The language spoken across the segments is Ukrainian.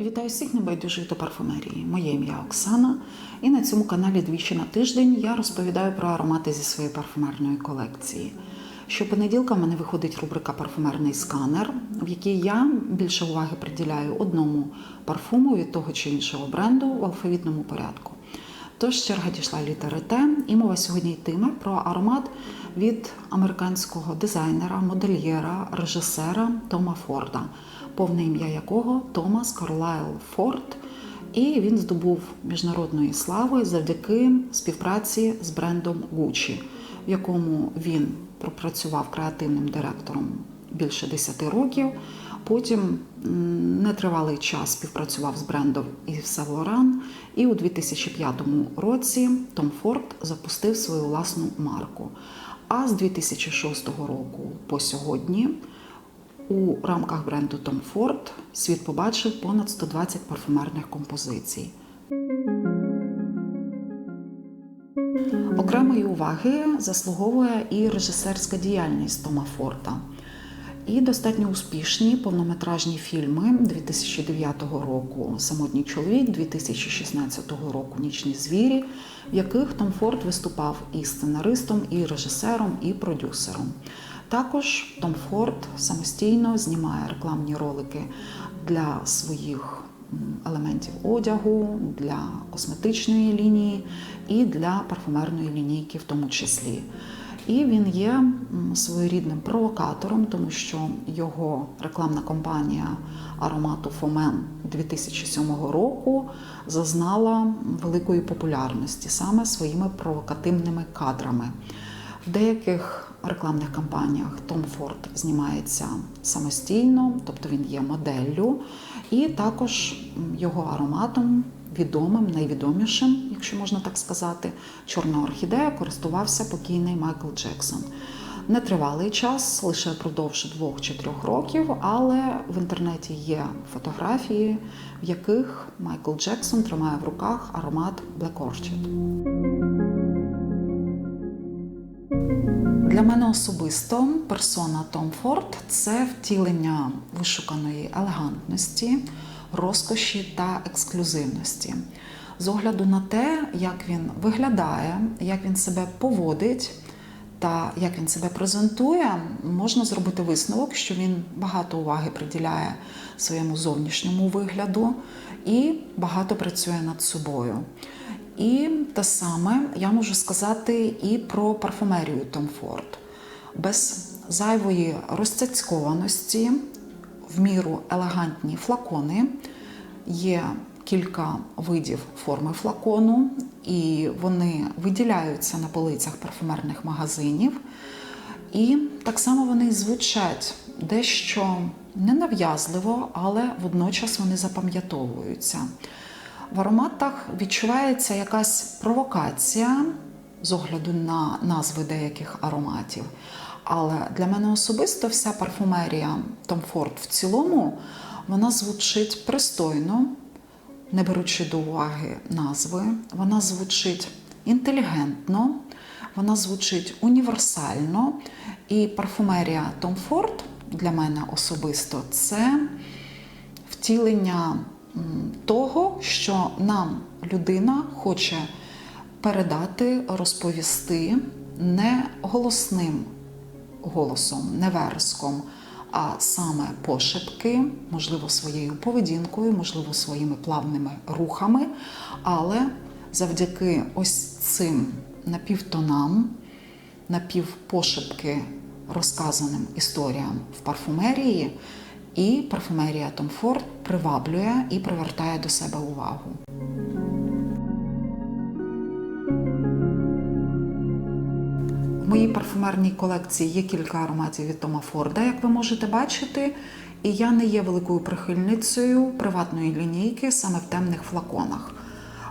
Вітаю всіх небайдужих до парфумерії. Моє ім'я Оксана, і на цьому каналі двічі на тиждень я розповідаю про аромати зі своєї парфумерної колекції. Щопонеділка в мене виходить рубрика Парфумерний сканер, в якій я більше уваги приділяю одному парфуму від того чи іншого бренду в алфавітному порядку. Тож черга дійшла літери Т, і мова сьогодні йтиме про аромат від американського дизайнера, модельєра, режисера Тома Форда, повне ім'я якого Томас Карлайл Форд. І він здобув міжнародної слави завдяки співпраці з брендом Gucci, в якому він пропрацював креативним директором більше 10 років. Потім нетривалий час співпрацював з брендом Yves Saint Laurent, і у 2005 році Том Форд запустив свою власну марку. А з 2006 року по сьогодні у рамках бренду Tom Ford світ побачив понад 120 парфумерних композицій. Окремої уваги заслуговує і режисерська діяльність Тома Форда. І достатньо успішні повнометражні фільми 2009 року Самотній чоловік, 2016 року Нічні звірі, в яких Том Форд виступав і сценаристом, і режисером, і продюсером. Також Том Форд самостійно знімає рекламні ролики для своїх елементів одягу, для косметичної лінії і для парфумерної лінійки, в тому числі. І він є своєрідним провокатором, тому що його рекламна кампанія аромату Фомен 2007 року зазнала великої популярності саме своїми провокативними кадрами. В деяких рекламних кампаніях Том Форд знімається самостійно, тобто він є моделлю, і також його ароматом відомим, найвідомішим, якщо можна так сказати, чорна орхідея користувався покійний Майкл Джексон. Нетривалий час, лише впродовж двох чи трьох років, але в інтернеті є фотографії, в яких Майкл Джексон тримає в руках аромат Black Orchid. Для мене особисто персона Том Форд це втілення вишуканої елегантності, розкоші та ексклюзивності. З огляду на те, як він виглядає, як він себе поводить та як він себе презентує, можна зробити висновок, що він багато уваги приділяє своєму зовнішньому вигляду і багато працює над собою. І те саме я можу сказати і про парфумерію Том Форд. Без зайвої розцяцькованості, в міру елегантні флакони. Є кілька видів форми флакону, і вони виділяються на полицях парфумерних магазинів. І так само вони звучать дещо ненав'язливо, але водночас вони запам'ятовуються. В ароматах відчувається якась провокація з огляду на назви деяких ароматів. Але для мене особисто вся парфумерія Tom Ford в цілому вона звучить пристойно, не беручи до уваги назви. Вона звучить інтелігентно, вона звучить універсально. І парфумерія Tom Ford для мене особисто це втілення того, що нам людина хоче передати, розповісти не голосним голосом, не вереском, а саме пошепки, можливо, своєю поведінкою, можливо, своїми плавними рухами, але завдяки ось цим напівтонам, напівпошепки розказаним історіям в парфумерії, і парфумерія Том Форд приваблює і привертає до себе увагу. Моїй парфумерній колекції є кілька ароматів від Тома Форда, як ви можете бачити. І я не є великою прихильницею приватної лінійки саме в темних флаконах.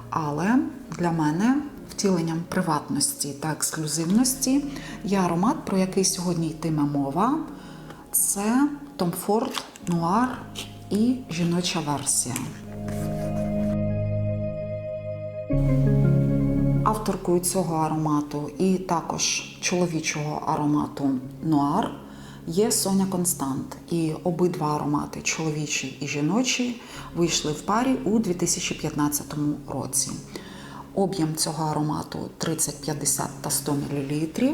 Але для мене втіленням приватності та ексклюзивності є аромат, про який сьогодні йтиме мова. Це Tom Ford Noir і жіноча версія. Авторкою цього аромату і також чоловічого аромату Нуар є Соня Констант. І обидва аромати, чоловічий і жіночий, вийшли в парі у 2015 році. Об'єм цього аромату 30, 50 та 100 мл.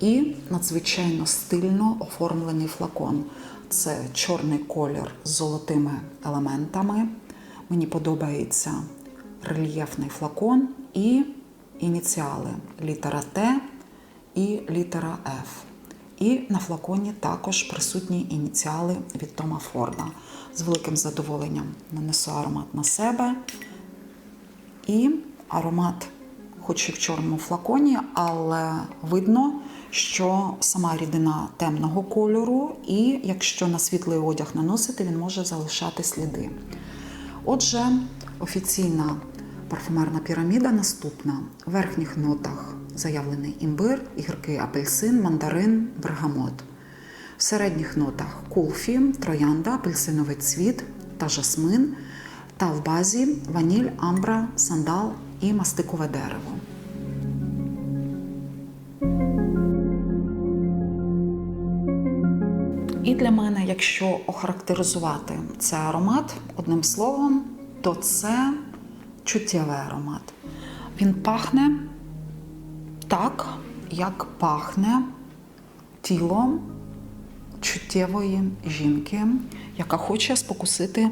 І надзвичайно стильно оформлений флакон. Це чорний колір з золотими елементами. Мені подобається рельєфний флакон і ініціали літера Т і літера Ф. І на флаконі також присутні ініціали від Тома Форда. З великим задоволенням нанесу аромат на себе. І аромат, хоч і в чорному флаконі, але видно, що сама рідина темного кольору, і якщо на світлий одяг наносити, він може залишати сліди. Отже, офіційна парфумерна піраміда наступна. В верхніх нотах заявлений імбир, гіркий апельсин, мандарин, бергамот. В середніх нотах кулфі, троянда, апельсиновий цвіт та жасмин. Та в базі ваніль, амбра, сандал і мастикове дерево. І для мене, якщо охарактеризувати цей аромат одним словом, то це чуттєвий аромат. Він пахне так, як пахне тіло чуттєвої жінки, яка хоче спокусити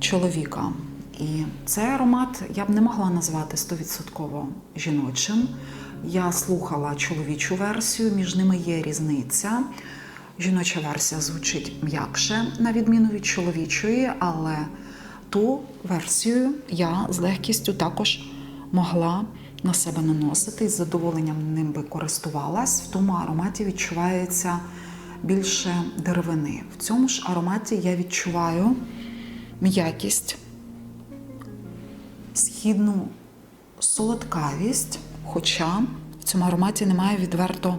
чоловіка. І цей аромат я б не могла назвати 100% жіночим. Я слухала чоловічу версію, між ними є різниця. Жіноча версія звучить м'якше, на відміну від чоловічої, але ту версію я з легкістю також могла на себе наносити і з задоволенням ним би користувалась. В тому ароматі відчувається більше деревини. В цьому ж ароматі я відчуваю м'якість, східну солодкавість, хоча в цьому ароматі немає відверто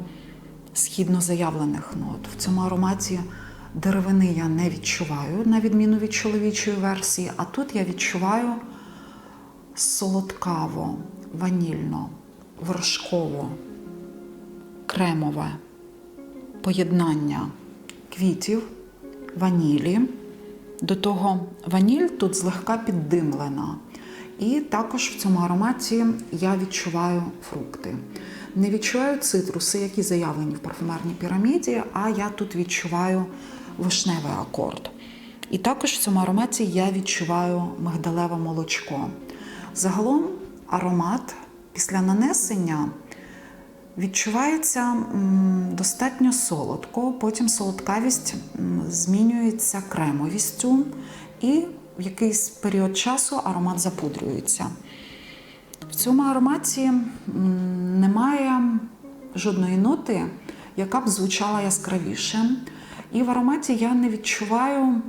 східно заявлених нот. В цьому ароматі деревини я не відчуваю, на відміну від чоловічої версії, а тут я відчуваю солодкаво, ванільно, вершково, кремове поєднання квітів, ванілі. До того ваніль тут злегка піддимлена. І також в цьому ароматі я відчуваю фрукти. Не відчуваю цитруси, які заявлені в парфумерній піраміді, а я тут відчуваю вишневий акорд. І також в цьому ароматі я відчуваю мигдалеве молочко. Загалом аромат після нанесення відчувається достатньо солодко, потім солодкавість змінюється кремовістю, і в якийсь період часу аромат запудрюється. В цьому ароматі немає жодної ноти, яка б звучала яскравіше. І в ароматі я не відчуваю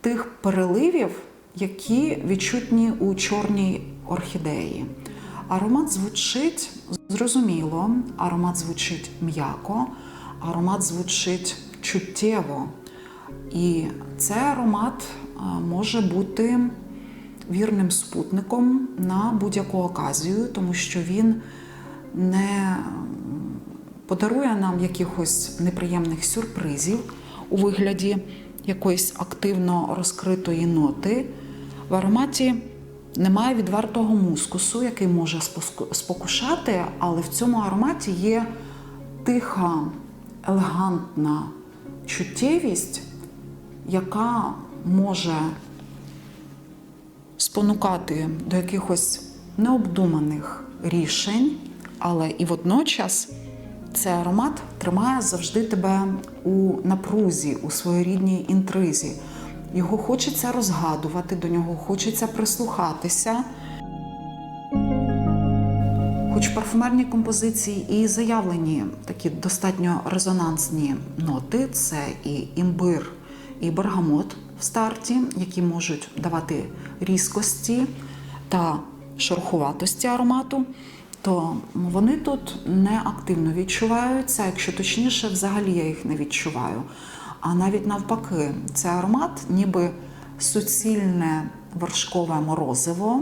тих переливів, які відчутні у чорній орхідеї. Аромат звучить зрозуміло, аромат звучить м'яко, аромат звучить чуттєво. І цей аромат може бути вірним спутником на будь-яку оказію, тому що він не подарує нам якихось неприємних сюрпризів у вигляді якоїсь активно розкритої ноти. В ароматі немає відвертого мускусу, який може спокушати, але в цьому ароматі є тиха, елегантна чуттєвість, яка може спонукати до якихось необдуманих рішень, але і водночас цей аромат тримає завжди тебе у напрузі, у своєрідній інтризі. Його хочеться розгадувати, до нього хочеться прислухатися. Хоч в парфумерній композиції і заявлені такі достатньо резонансні ноти, це і імбир, і бергамот в старті, які можуть давати різкості та шероховатості аромату, то вони тут не активно відчуваються, якщо точніше, взагалі я їх не відчуваю. А навіть навпаки, цей аромат, ніби суцільне вершкове морозиво.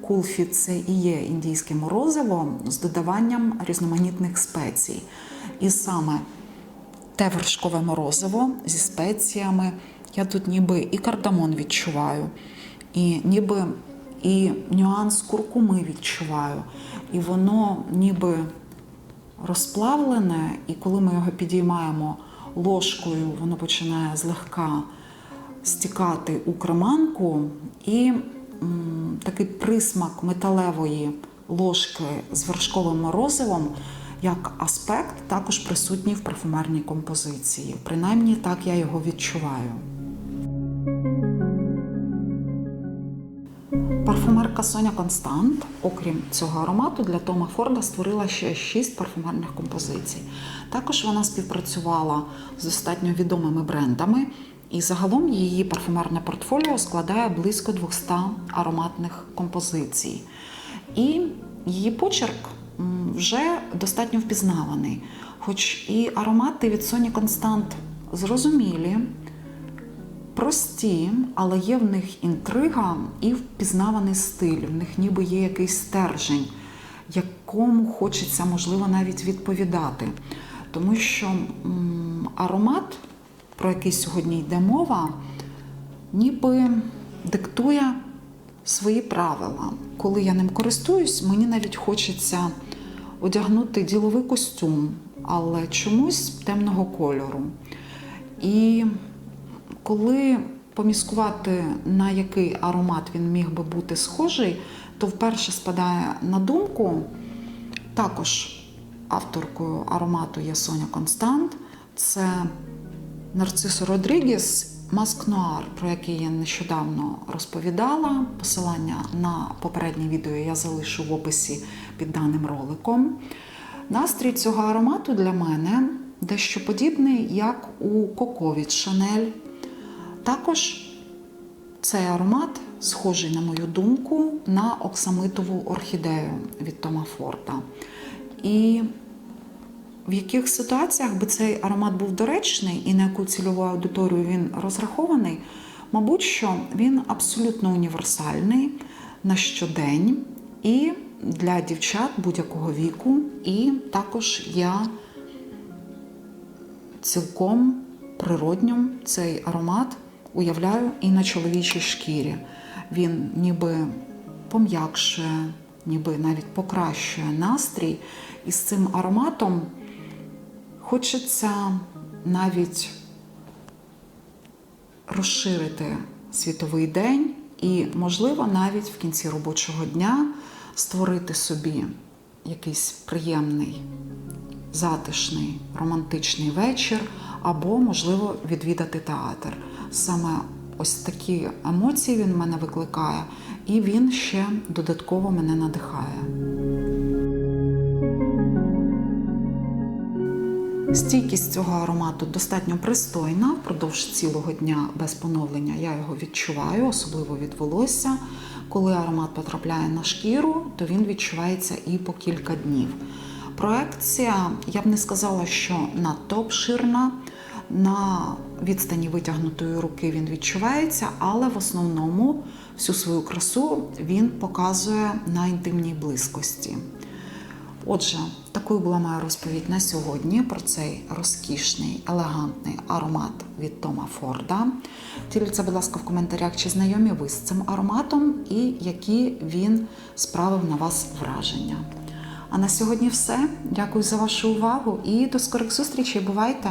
Кулфі це і є індійське морозиво з додаванням різноманітних спецій. І саме те вершкове морозиво зі спеціями. Я тут ніби і кардамон відчуваю, і ніби і нюанс куркуми відчуваю. І воно ніби розплавлене, і коли ми його підіймаємо ложкою, воно починає злегка стікати у креманку, і м, такий присмак металевої ложки з вершковим морозивом як аспект також присутній в парфумерній композиції. Принаймні так я його відчуваю. Парфумерка Соня Констант, окрім цього аромату, для Тома Форда створила ще шість парфумерних композицій. Також вона співпрацювала з достатньо відомими брендами, і загалом її парфумерне портфоліо складає близько 200 ароматних композицій. І її почерк вже достатньо впізнаваний. Хоч і аромати від Соні Констант зрозумілі, прості, але є в них інтрига і впізнаваний стиль. В них ніби є якийсь стержень, якому хочеться, можливо, навіть відповідати. Тому що аромат, про який сьогодні йде мова, ніби диктує свої правила. Коли я ним користуюсь, мені навіть хочеться одягнути діловий костюм, але чомусь темного кольору. І коли поміскувати, на який аромат він міг би бути схожий, то вперше спадає на думку також авторкою аромату є Соня Констант. Це Нарцисо Родрігес Маск Нуар, про який я нещодавно розповідала. Посилання на попереднє відео я залишу в описі під даним роликом. Настрій цього аромату для мене дещо подібний, як у Коко від Шанель. Також цей аромат схожий, на мою думку, на оксамитову орхідею від Тома Форда. І в яких ситуаціях би цей аромат був доречний і на яку цільову аудиторію він розрахований, мабуть, що він абсолютно універсальний на щодень і для дівчат будь-якого віку. І також я цілком природньо цей аромат уявляю і на чоловічій шкірі. Він ніби пом'якшує, ніби навіть покращує настрій. І з цим ароматом хочеться навіть розширити світовий день і, можливо, навіть в кінці робочого дня створити собі якийсь приємний, затишний, романтичний вечір, або, можливо, відвідати театр. Саме ось такі емоції він в мене викликає, і він ще додатково мене надихає. Стійкість цього аромату достатньо пристойна. Впродовж цілого дня без поновлення я його відчуваю, особливо від волосся. Коли аромат потрапляє на шкіру, то він відчувається і по кілька днів. Проекція, я б не сказала, що надто обширна. На відстані витягнутої руки він відчувається, але в основному всю свою красу він показує на інтимній близькості. Отже, такою була моя розповідь на сьогодні про цей розкішний, елегантний аромат від Тома Форда. Діліться, будь ласка, в коментарях, чи знайомі ви з цим ароматом і які він справив на вас враження. А на сьогодні все. Дякую за вашу увагу і до скорих зустрічей. Бувайте!